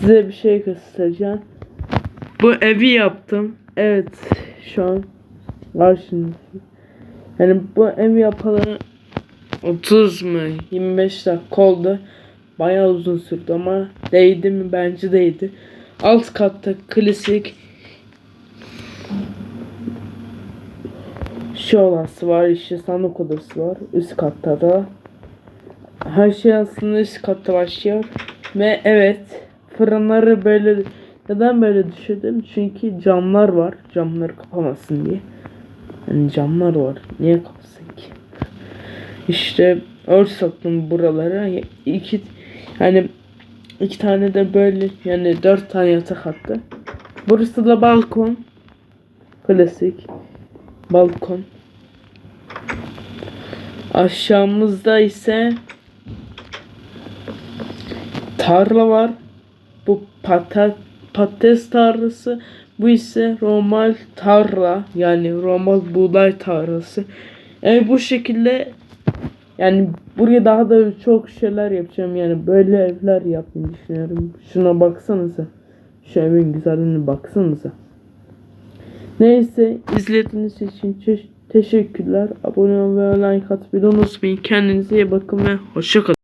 size bir şey göstereceğim. Bu evi yaptım. Evet şu an var şimdi. Yani bu ev yapalı 30 mu 25 dakika oldu. Bayağı uzun sürdü ama değdi mi bence değdi. Alt katta klasik şey olası var işte sandık odası var üst katta da her şey aslında üst katta başlıyor ve evet fırınları böyle neden böyle düşündüm çünkü camlar var camları kapamasın diye. Yani camlar var niye kapasın ki? İşte örtü sattım buralara. İki yani iki tane de böyle yani dört tane yatak attı. Burası da balkon. Klasik. Balkon. Aşağımızda ise tarla var. Bu patat patates tarlası. Bu ise normal tarla yani normal buğday tarlası. Yani bu şekilde yani buraya daha da çok şeyler yapacağım yani böyle evler yapmayı düşünüyorum. Şuna baksanıza. Şu evin güzelliğine baksanıza. Neyse izlediğiniz için te- teşekkürler. Abone ol ve like atmayı unutmayın. Kendinize iyi bakın ve hoşçakalın.